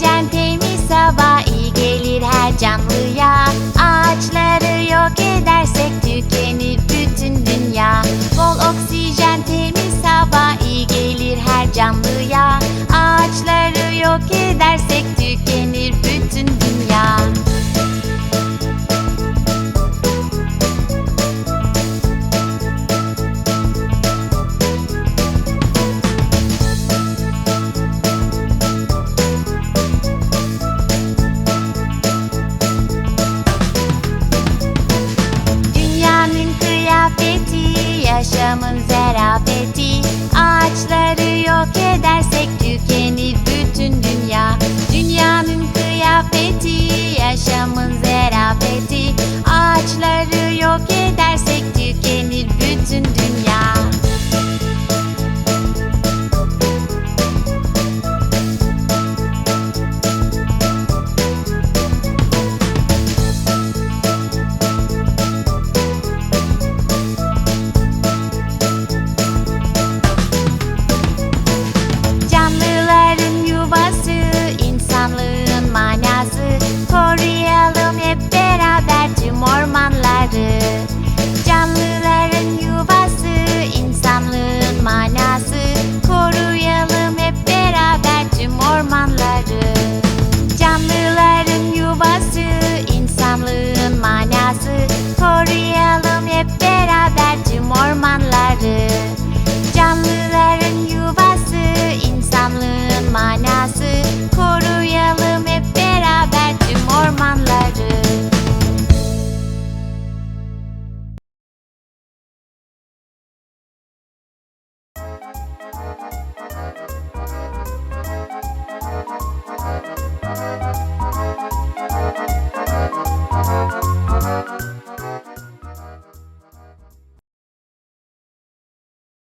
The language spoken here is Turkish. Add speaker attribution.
Speaker 1: oksijen temiz hava iyi gelir her canlıya. Ağaçları yok edersek tükenir bütün dünya. Bol oksijen temiz hava iyi gelir her canlıya. Ağaçları yok edersek yaşamın zerafeti Ağaçları yok edersek tükenir bütün dünya. Dünyanın kıyafeti yaşamın zerafeti. Ağaçları yok edersek tükenir bütün dünya.